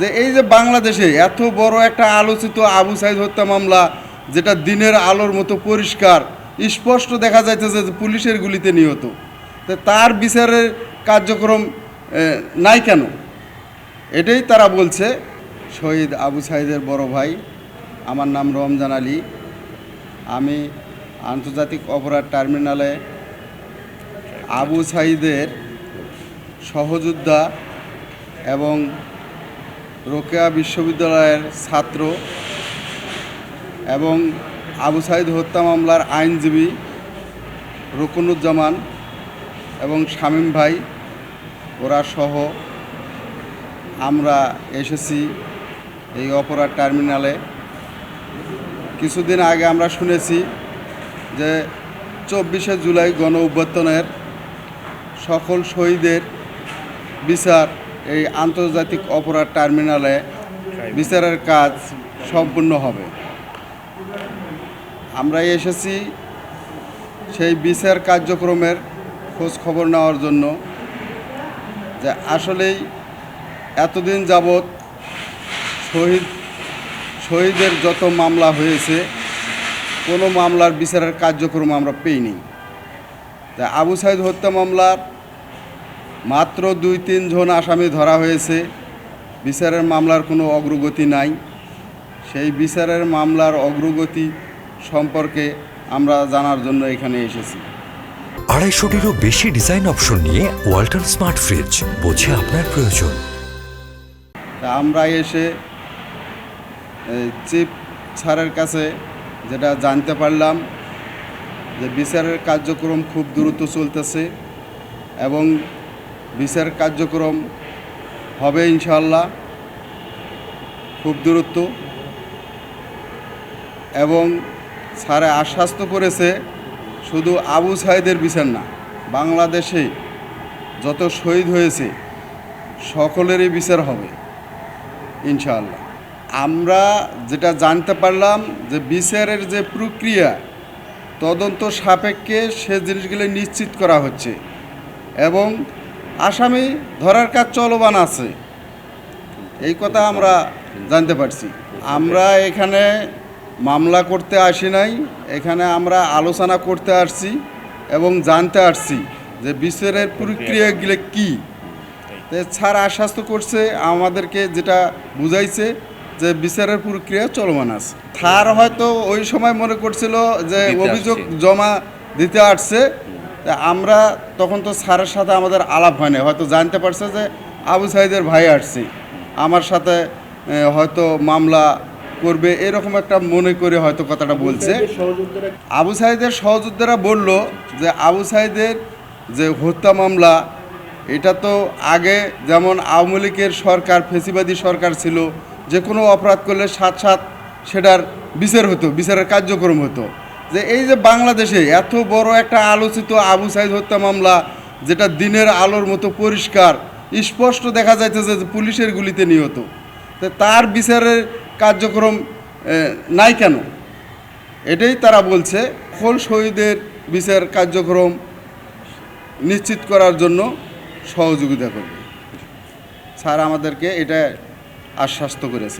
যে এই যে বাংলাদেশে এত বড় একটা আলোচিত আবু সাইদ হত্যা মামলা, যেটা দিনের আলোর মতো পরিষ্কার, স্পষ্ট দেখা যাইতেছে যে পুলিশের গুলিতে নিহত তার বিচারের কার্যক্রম নাই কেন? এটাই তারা বলছে। শহীদ আবু সাইদের বড় ভাই, আমার নাম রমজান আলী। আমি আন্তর্জাতিক অপরাধ টার্মিনালে আবু সাইদের সহযোদ্ধা এবং রোকেয়া বিশ্ববিদ্যালয়ের ছাত্র এবং আবু সাইদ হত্যা মামলার আইনজীবী রুকনুজ্জামান এবং শামীম ভাই, ওরা সহ আমরা এসেছি এই অপরাধ টার্মিনালে। কিছুদিন আগে আমরা শুনেছি যে চব্বিশে জুলাই গণ অভ্যর্থনের সকল শহীদের বিচার এই আন্তর্জাতিক অপরাধ টার্মিনালে বিচারের কাজ সম্পূর্ণ হবে। আমরা এসেছি সেই বিচার কার্যক্রমের খোঁজ খবর নেওয়ার জন্য যে আসলেই এতদিন যাবৎ শহীদ, শহীদের যত মামলা হয়েছে, কোনো মামলার বিচারের কার্যক্রম আমরা পেইনি। তা আবু সাইদ হত্যা মামলার মাত্র দুই তিনজন আসামি ধরা হয়েছে। বিচারের মামলার কোনো অগ্রগতি নাই। সেই বিচারের মামলার অগ্রগতি সম্পর্কে আমরা জানার জন্য এখানে এসেছি। আড়াইশোটিরও বেশি ডিজাইন অপশন নিয়ে ওয়াল্টন স্মার্ট ফ্রিজ বোঝে আপনার প্রয়োজন। তা আমরা এসে চিফ স্যারের কাছে যেটা জানতে পারলাম যে বিচারের কার্যক্রম খুব দ্রুত চলতেছে এবং বিচার কার্যক্রম হবে ইনশাল্লাহ খুব দূরত্ব এবং স্যারে আশ্বাস্ত করেছে শুধু আবু সাইদের বিচার না, বাংলাদেশে যত শহীদ হয়েছে, সকলেরই বিচার হবে, ইনশাআল্লাহ। আমরা যেটা জানতে পারলাম যে বিচারের যে প্রক্রিয়া, তদন্ত সাপেক্ষে সে জিনিসগুলি নিশ্চিত করা হচ্ছে। এবং আসামি ধরার কাজ চলমান আছে। এই কথা আমরা জানতে পারছি। আমরা এখানে মামলা করতে আসি নাই এখানে আমরা আলোচনা করতে আসছি এবং জানতে আসছি যে বিচারের প্রক্রিয়াগুলো কী। তো স্যার আশ্বাস্ত করছে আমাদেরকে যেটা বুঝাইছে যে বিচারের প্রক্রিয়া চলমান আছে। স্যার হয়তো ওই সময় মনে করছিল যে অভিযোগ জমা দিতে আসছে আমরা তখন তো স্যারের সাথে আমাদের আলাপ হয় না হয়তো জানতে পারছে যে আবু সাইদের ভাই আসছে। আমার সাথে হয়তো মামলা করবে এরকম একটা মনে করে হয়তো কথাটা বলছে। আবু সাইদের সহযোদ্ধারা বলল যে আবু সাইদের যে হত্যা মামলা এটা তো আগে যেমন আওয়ামী লীগের সরকার ফেসিবাদী সরকার ছিল যে কোনো অপরাধ করলে সাত সাত সেটার বিচার হতো বিচারের কার্যক্রম হতো। যে এই যে বাংলাদেশে এত বড় একটা আলোচিত আবু সাইদ হত্যা মামলা, যেটা দিনের আলোর মতো পরিষ্কার, স্পষ্ট দেখা যাইতেছে যে পুলিশের গুলিতে নিহত। তার বিচারের কার্যক্রম নাই কেন? এটাই তারা বলছে সকল শহীদের বিচার কার্যক্রম নিশ্চিত করার জন্য সহযোগিতা করবে। স্যার আমাদেরকে এটা আশ্বাস্ত করেছে।